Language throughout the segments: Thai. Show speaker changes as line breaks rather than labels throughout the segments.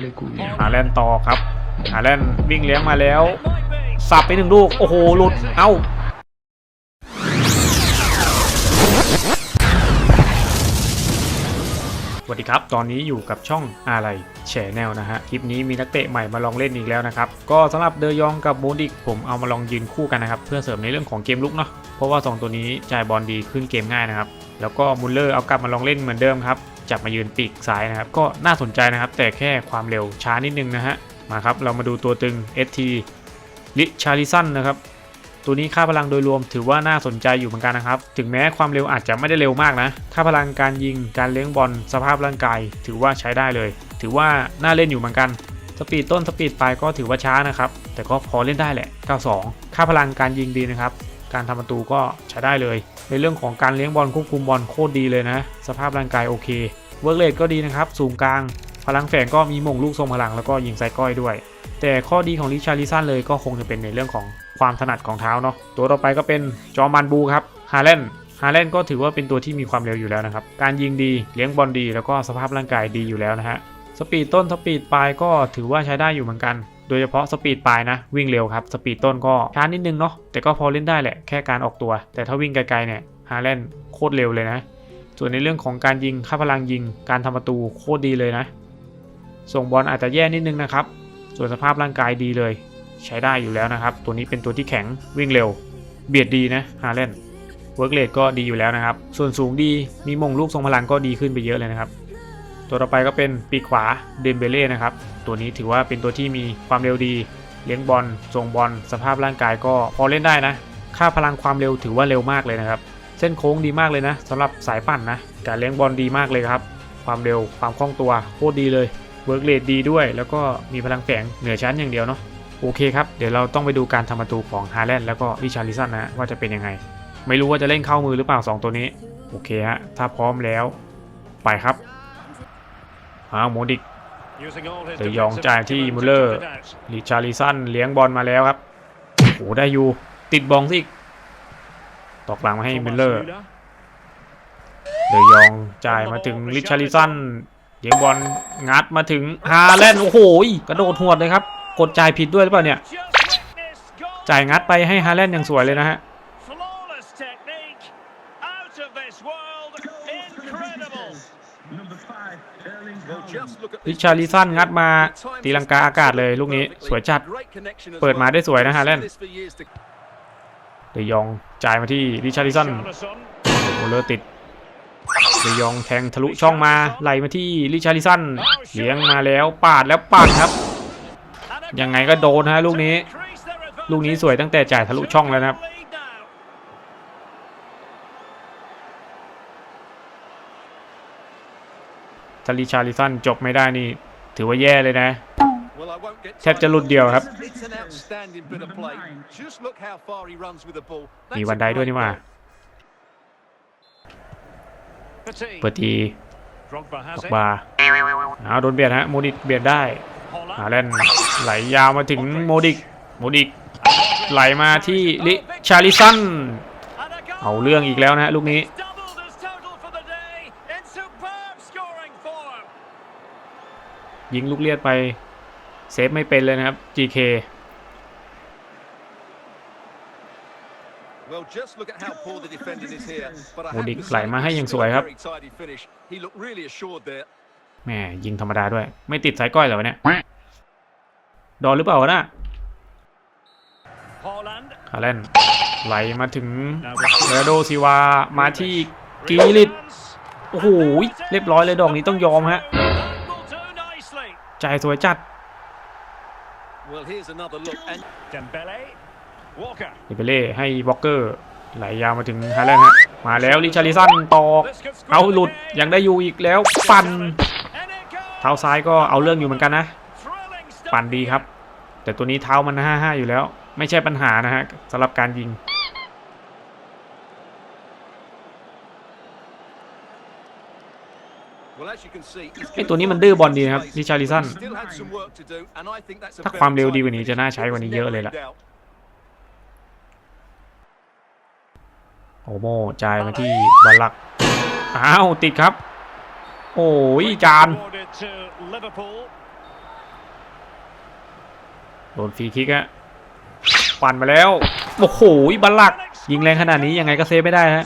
เลยกูเนี่ย
หาแลนด์ต่อครับหาแลนด์วิ่งเลี้ยงมาแล้ว สับไปหนึ่งลูก โอ้โห หลุด เอ้าสวัสดีครับ ตอนนี้อยู่กับช่องอะไรแชแนลนะฮะ คลิปนี้มีนักเตะใหม่มาลองเล่นอีกแล้วนะครับ ก็สำหรับเดยองกับโมดิกผมเอามาลองยืนคู่กันนะครับ เพื่อเสริมในเรื่องของเกมลุกเนาะ เพราะว่า 2 ตัวนี้จ่ายบอลดีขึ้นเกมง่ายนะครับ แล้วก็มุลเลอร์เอากลับมาลองเล่นเหมือนเดิมครับ จับมายืนปีกซ้ายนะครับ ก็น่าสนใจนะครับ แต่แค่ความเร็วช้านิดนึงนะฮะ มาครับ เรามาดูตัวตึง ST ลิชาริสันนะครับ ตัวนี้ค่าพลังโดยรวมถือว่าน่าสนใจอยู่เหมือนกันนะครับ ถึงแม้ความเร็วอาจจะไม่ได้เร็วมากนะ ค่าพลังการยิง การเลี้ยงบอล สภาพร่างกาย ถือว่าใช้ได้เลย ถือว่าน่าเล่นอยู่เหมือนกัน สปีดต้นสปีดปลายก็ถือว่าช้านะครับ แต่ก็พอเล่นได้แหละ 92 ค่าพลังการยิงดีนะครับ การทำประตูก็ใช้ได้เลย ในเรื่องของการเลี้ยงบอลควบคุมบอลโคตรดีเลยนะ สภาพร่างกายโอเค เวิร์กเลทก็ดีนะครับ สูงกลาง พลังแฝงก็มีมงลูกทรงพลังแล้วก็ยิงไซก้อยด้วย แต่ข้อดีของลิชาริสันเลยก็คงจะเป็นในเรื่องของความถนัดของเท้าเนาะ ตัวต่อไปก็เป็นจอมันบูครับ ฮาเลนฮาเลนก็ถือว่าเป็นตัวที่มีความเร็วอยู่แล้วนะครับ การยิงดี เลี้ยงบอลดี แล้วก็สภาพร่างกายดีอยู่แล้วนะฮะ สปีดต้นสปีดปลายก็ถือว่าใช้ได้อยู่เหมือนกัน โดยเฉพาะสปีดปลายนะวิ่งเร็วครับสปีดต้นก็ช้านิดนึงเนาะแต่ก็พอเล่นได้แหละแค่การออกตัว แต่ถ้าวิ่งไกลๆเนี่ยฮาเลนโคตรเร็วเลยนะ ส่วนในเรื่องของการยิงค่าพลังยิง การทำประตูโคตรดีเลยนะ ส่งบอลอาจจะแย่นิดนึงนะครับ ส่วนสภาพร่างกายดีเลย ใช้ได้อยู่แล้วนะครับ ตัวนี้เป็นตัวที่แข็งวิ่งเร็ว เบียดดีนะฮาเลนเวิร์กเลดก็ดีอยู่แล้วนะครับ ส่วนสูงดีมีมงลูกทรงพลังก็ดีขึ้นไปเยอะเลยนะครับ ตัวต่อไปก็เป็นปีกขวาเดมเบเล่นะครับ ตัวนี้ถือว่าเป็นตัวที่มีความเร็วดี เลี้ยงบอลส่งบอลสภาพร่างกายก็พอเล่นได้นะ ค่าพลังความเร็วถือว่าเร็วมากเลยนะครับ เส้นโค้งดีมากเลยนะสำหรับสายปั่นนะ การเลี้ยงบอลดีมากเลยครับ ความเร็วความคล่องตัวโคตรดีเลยเวิร์กเลดดีด้วย แล้วก็มีพลังแฝงเหนือชั้นอย่างเดียวเนาะโอเคครับ เดี๋ยวเราต้องไปดูการทำประตูของฮาแลนด์แล้วก็ริชาริสันนะว่าจะเป็นยังไง ไม่รู้ว่าจะเล่นเข้ามือหรือเปล่า 2 ตัวนี้ โอเคฮะ ถ้าพร้อมแล้ว ไปครับอ้าวโมดิก
เดยองจ่ายที่มุลเลอร์
ริชาริสันเลี้ยงบอลมาแล้วครับโอ้โหได้อยู่ติดบองสิตอกหลังมาให้
ให้
มิ
มิ
ล
ล
เล
เล
อ
อ
ร์
ร์
เดยองจ่ายมาถึงริชาริสันเลี้ยงบอลงัดมาถึงฮาแลนด์โอ้โหกระโดดหวดเลยครับ กดจ่ายผิดด้วยหรือเปล่าเนี่ย จ่ายงัดไปให้ฮาแลนด์อย่างสวยเลยนะฮะ ริชาริสันงัดมาตีลังกาอากาศเลยลูกนี้สวยจัด เปิดมาได้สวยนะฮาแลนเดยองจ่ายมาที่ริชาริสันโอเลอร์ติดเดยองแทงทะลุช่องมาไหลมาที่ริชาริสันเลี้ยงมาแล้วปาดแล้วปาดครับ ยังไงก็โดนฮะลูกนี้ ลูกนี้สวยตั้งแต่จ่ายทะลุช่องแล้วนะครับ ถ้าริชาริสันจบไม่ได้นี่ ถือว่าแย่เลยนะ
แทบจะหลุดเดียวครับ
มีวันใดด้วยนี่หว่าเปิดทีตกบาร์อ้าวโดนเบียดฮะ โมดิกเบียดได้ฮาแลนด์ไหลยาวมาถึงโมดิก โมดิก ไหลมาที่ลิชาริสันเอาเรื่องอีกแล้วนะฮะลูกนี้ ยิงลูกเลียดไปเซฟไม่เป็นเลยนะครับ GK
โมดิกไหลมาให้อย่างสวยครับ
แหมยิงธรรมดาด้วย ไม่ติดสายก้อยเหรอวะเนี่ย ดอนหรือเปล่าวะน่ะฮาแลนด์ไหลมาถึงเรโดซิวา มาที่กีริต โอ้โห เรียบร้อยเลยดอกนี้ต้องยอมฮะ จ่ายสวยจัดเดเบเล่ให้บล็อกเกอร์ไหลยาวมาถึงฮาแลนด์ฮะมาแล้วริชาริสันตอกเอาหลุดยังได้อยู่อีกแล้วปั่นเท้าซ้ายก็เอาเรื่องอยู่เหมือนกันนะ ปั่นดีครับ แต่ตัวนี้เท้ามัน5-5อยู่แล้ว ไม่ใช่ปัญหานะฮะสำหรับการยิง
ไอตัวนี้มันดื้อบอลดีนะครับริชาริสัน
ถ้าความเร็วดีกว่านี้จะน่าใช้กว่านี้เยอะเลยล่ะโอโมจ่ายมาที่บาลักอ้าวติดครับ โอ้ยจานโดนฟรีคิกอะปั่นมาแล้ว โอ้โหบัลลักยิงแรงขนาดนี้ยังไงก็เซฟไม่ได้ฮะ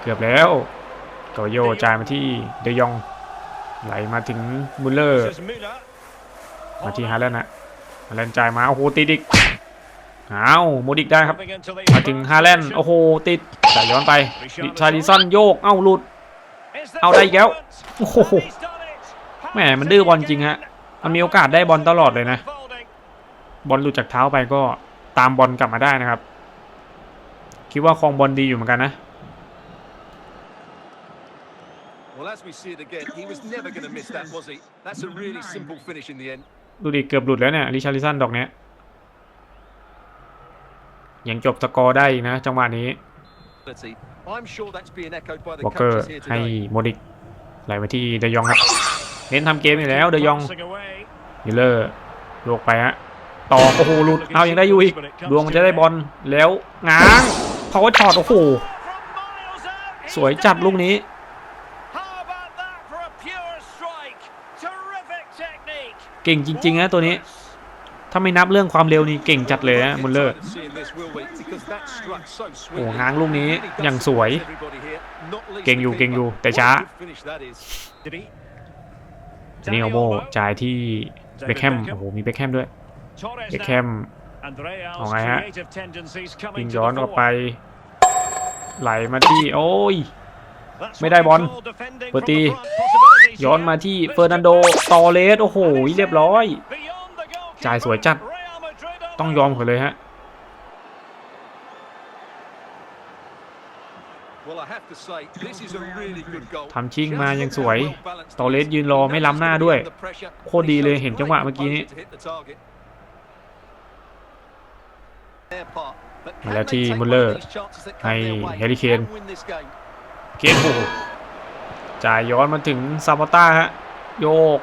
เกือบแล้วโกโยจ่ายมาที่เดยอง ไหลมาถึงมุลเลอร์ มาที่ฮาแลนด์นะฮาแลนด์จ่ายมาโอ้โหติดอีกอ้าวโมดิกได้ครับ มาถึงฮาแลนด์โอ้โหติดจ่ายย้อนไปดิชาริสันโยกเอ้าหลุด เอาได้อีกแล้วโอ้โหแหมมันดื้อบอลจริงฮะมันมีโอกาสได้บอลตลอดเลยนะ บอลหลุดจากเท้าไปก็ตามบอลกลับมาได้นะครับ คิดว่าครองบอลดีอยู่เหมือนกันนะ
Well, as we see it again, he was never going to miss that, was he? That's a really simple finish in the end.
ดูดิเกือบหลุดแล้วเนี่ยริชาริสันดอกเนี้ยยังจบสกอร์ได้อีกนะจังหวะนี้
Ability. I'm sure that's being echoed by the
วอลเกอร์
coaches here
ให้
today.
โมดิกไหลมาที่เดยองครับ เน้นทำเกมอยู่แล้วเดยอง
Passing away.
มิลเลอร์โยกไปฮะต่อโอ้โหหลุดเอายังได้อยู่อีก ดวงมันจะได้บอลแล้วง้างพาวเวอร์ช็อตโอ้โห
From miles out. He's
สวยจัด
done it.
ลูกนี้ เก่งจริงๆนะตัวนี้ ถ้าไม่นับเรื่องความเร็วนี่เก่งจัดเลยนะมุลเลอร์โอ้ง้างลูกนี้อย่างสวย เก่งอยู่เก่งอยู่แต่ช้า
เด
นิโอโบจ่ายที่เบคแฮมโอ้โหมีเบคแฮมด้วยเบคแฮมขอาไงฮะยิงย้อนออกไป ไหลมาที่โอ้ย ไม่ได้บอลเปอ
ร์
ตี ย้อน
here.
มาที่เฟอร์นันโดตอเลสโอ้โหเรียบร้อย
Beyond the goalkeeper.
จ่ายสวยจัด
Real Madrid
ต้องยอมเขาเลยฮะ
Well, I have to say, this is a really good goal.
ทำชิ่งมา
Just
ยัง
look
สวย
how well balanced
ตอเลส
it is.
ยืนรอไม่ล้ำหน้าด้วย
He knows he's gonna be under pressure,
โคตรดีเลย
and he
เห็น
shows
จังหวะ
great
เมื่อกี้นี้
composure to hit the target. Their part, but
มา
can
แล้ว
they
ที่
take
มุล
one
เลอ
of
ร์
these chances that come
ให้
their way
แฮร์รี่เคน
and win this game?
เกมโอ้โห จ่ายย้อนมาถึงซาปาต้าฮะ โยก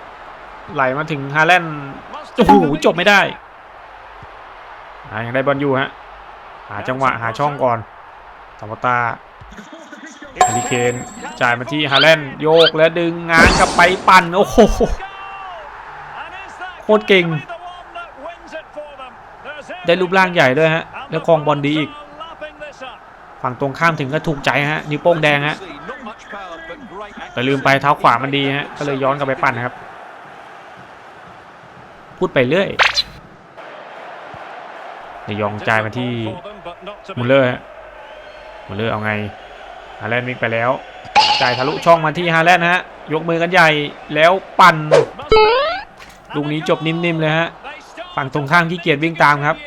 ไหลมาถึงฮาแลนด์โอ้โหจบไม่ได้ยังได้บอลอยู่ฮะ หาจังหวะหาช่องก่อนซาปาต้าฮร์รี่เคนจ่ายมาที่ฮาแลนด์โยกและดึงง้างกลับไปปั่นโอ้โหโคตรเก่ง ได้รูปร่างใหญ่ด้วยฮะ แล้วครองบอลดีอีก ฝั่งตรงข้ามถึงก็ถูกใจฮะ นิ้วโป้งแดงฮะ แต่ลืมไปเท้าขวามันดีฮะก็เลยย้อนกลับไปปั่นนะครับ พูดไปเรื่อยนายองจ่ายมาที่มุลเลอร์ฮะมุลเลอร์เอาไงฮาแลนด์วิ่งไปแล้วจ่ายทะลุช่องมาที่ฮาแลนด์ฮะยกมือกันใหญ่แล้วปั่นลูกนี้จบนิ่มๆเลยฮะฝั่งตรงข้ามขี้เกียจวิ่งตามครับ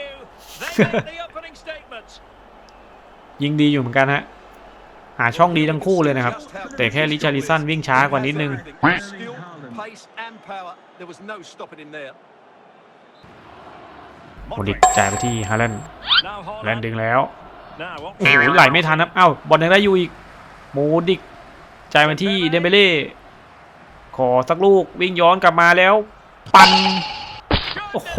ยิงดีอยู่เหมือนกันฮะ หาช่องดีทั้งคู่เลยนะครับ แต่แค่ริชาริสันวิ่งช้ากว่านิดนึง โมดิกจ่ายไปที่ฮาแลนด์แลนดึงแล้วโอ้โหไหลไม่ทันครับเอ้าบอลยังได้อยู่อีกโมดิกจ่ายมาที่เดมเบเล่ขอสักลูกวิ่งย้อนกลับมาแล้ว ปันโอ้โห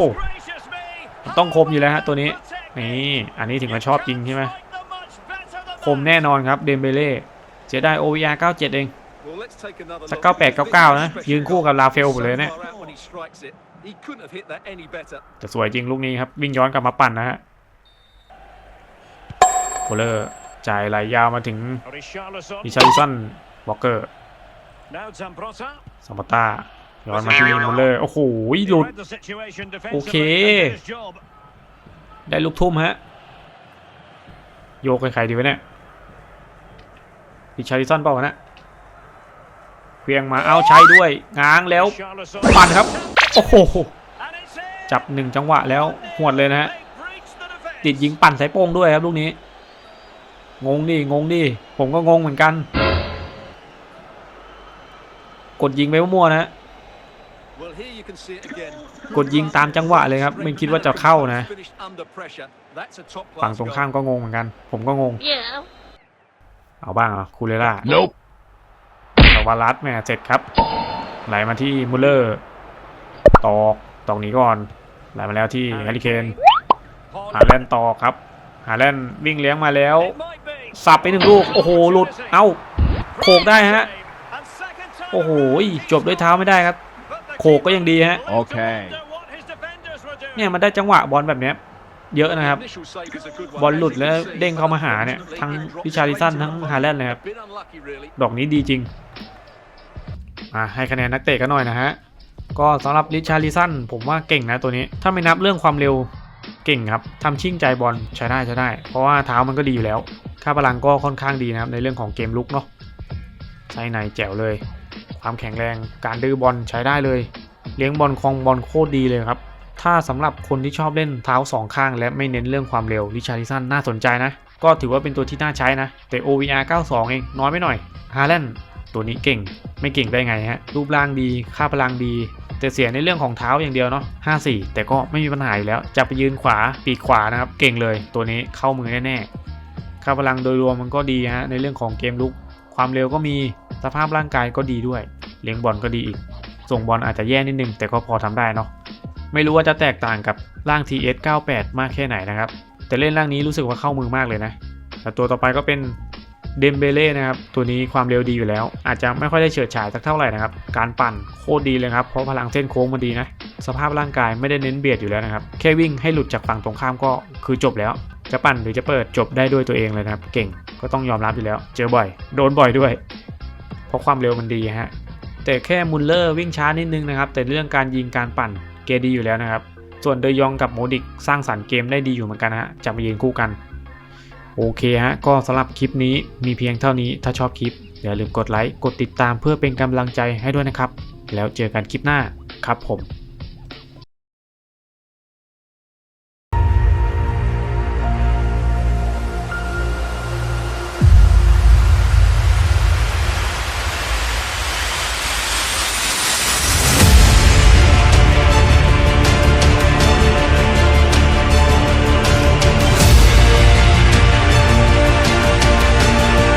ต้องคมอยู่แล้วฮะตัวนี้นี่อันนี้ถึงมาชอบจริงใช่ไหม คมแน่นอนครับเดมเบเล่เสียดาย OVR 97 เอง
Well, let's take another
สัก98 99 นะ ยืนคู่กับลาเฟลหมดเลยเนี่ย
So far out when he strikes it, he couldn't have hit that any better.
แต่สวยจริงลูกนี้ครับ วิ่งย้อนกลับมาปั่นนะฮะโคเลอร์จ่ายไหลยาวมาถึงดิชาริสันวอลเกอร์
Now Zambrotta.
สมบัต้าย้อนมาที่มุลเลอร์โอ้โหหลุด
Read the situation defensively
Okay.
and did his job.
ได้ลูกทุ่มฮะ โยกใครๆดีวะเนี่ย ดิชาริสันเปล่านะเพียงมาเอาใช้ด้วยง้างแล้วปั่นครับ โอ้โห จับหนึ่งจังหวะแล้วหวดเลยนะฮะติดยิงปั่นสายโป้งด้วยครับลูกนี้ งงดิงงดิผมก็งงเหมือนกัน กดยิงไปมั่วๆนะกดยิงตามจังหวะเลยครับ ไม่คิดว่าจะเข้านะ ฝั่งตรงข้ามก็งงเหมือนกัน ผมก็งง
Yeah.
เอาบ้างเหรอคูเลล่า
Nope
สวารัสแหม่เสร็จครับ ไหลมาที่มุลเลอร์ ตอกตอกหนี้ก่อน ไหลมาแล้วที่แฮร์รี่เคนหาแลนด์ต่อครับ หาแลนด์วิ่งเลี้ยงมาแล้ว
It might be.
สับไปหนึ่งลูก โอ้โห หลุด เอ้า โขกได้ฮะ โอ้โห จบด้วยเท้าไม่ได้ครับ โขกก็ยังดีฮะ
Okay.
เนี่ยมันได้จังหวะบอลแบบเนี้ย เยอะนะครับ บอลหลุดแล้วเด้งเข้ามาหาเนี่ย ทั้งริชาริสันทั้งฮาแลนด์เลยครับ ดอกนี้ดีจริงอ่าให้คะแนนนักเตะกันหน่อยนะฮะ ก็สำหรับริชาริสันผมว่าเก่งนะตัวนี้ ถ้าไม่นับเรื่องความเร็วเก่งครับทำชิ่งใจบอลใช้ได้ใช้ได้ เพราะว่าเท้ามันก็ดีอยู่แล้ว ค่าพลังก็ค่อนข้างดีนะครับในเรื่องของเกมลุกเนาะใช้ในแจ๋วเลย ความแข็งแรงการดื้อบอลใช้ได้เลย เลี้ยงบอลคลองบอลโคตรดีเลยครับ ถ้าสำหรับคนที่ชอบเล่นเท้าสองข้าง และไม่เน้นเรื่องความเร็วริชาริสันน่าสนใจนะ ก็ถือว่าเป็นตัวที่น่าใช้นะ แต่ OVR 92 เอง น้อยไปหน่อยฮาแลนด์ตัวนี้เก่ง ไม่เก่งได้ไงฮะ รูปร่างดี ค่าพลังดี แต่เสียในเรื่องของเท้าอย่างเดียวเนาะ 54 แต่ก็ไม่มีปัญหาอยู่แล้ว จะไปยืนขวา ปีกขวานะครับ เก่งเลย ตัวนี้เข้ามือแน่ๆ ค่าพลังโดยรวมมันก็ดีฮะ ในเรื่องของเกมลุก ความเร็วก็มี สภาพร่างกายก็ดีด้วย เลี้ยงบอลก็ดีอีก ส่งบอลอาจจะแย่นิดนึง แต่ก็พอทำได้เนาะ ไม่รู้ว่าจะแตกต่างกับร่าง TS 98 มากแค่ไหนนะครับ แต่เล่นร่างนี้รู้สึกว่าเข้ามือมากเลยนะ แต่ตัวต่อไปก็เป็นเดมเบเล่นะครับ ตัวนี้ความเร็วดีอยู่แล้ว อาจจะไม่ค่อยได้เฉิดฉายสักเท่าไหร่นะครับ การปั่นโคตรดีเลยครับ เพราะพลังเส้นโค้งมันดีนะ สภาพร่างกายไม่ได้เน้นเบียดอยู่แล้วนะครับ แค่วิ่งให้หลุดจากฝั่งตรงข้ามก็คือจบแล้ว จะปั่นหรือจะเปิดจบได้ด้วยตัวเองเลยนะครับ เก่ง ก็ต้องยอมรับอยู่แล้ว เจอบ่อย โดนบ่อยด้วย เพราะความเร็วมันดีฮะ แต่แค่มุลเลอร์วิ่งช้านิดนึงนะครับ แต่เรื่องการยิงการปั่น เกดีอยู่แล้วนะครับ ส่วนเดยองกับโมดิกสร้างสรรค์เกมได้ดีอยู่เหมือนกันฮะจะมายืนคู่กัน โอเคฮะ ก็สำหรับคลิปนี้มีเพียงเท่านี้ถ้าชอบคลิปอย่าลืมกดไลค์กดติดตามเพื่อเป็นกำลังใจให้ด้วยนะครับ แล้วเจอกันคลิปหน้าครับผม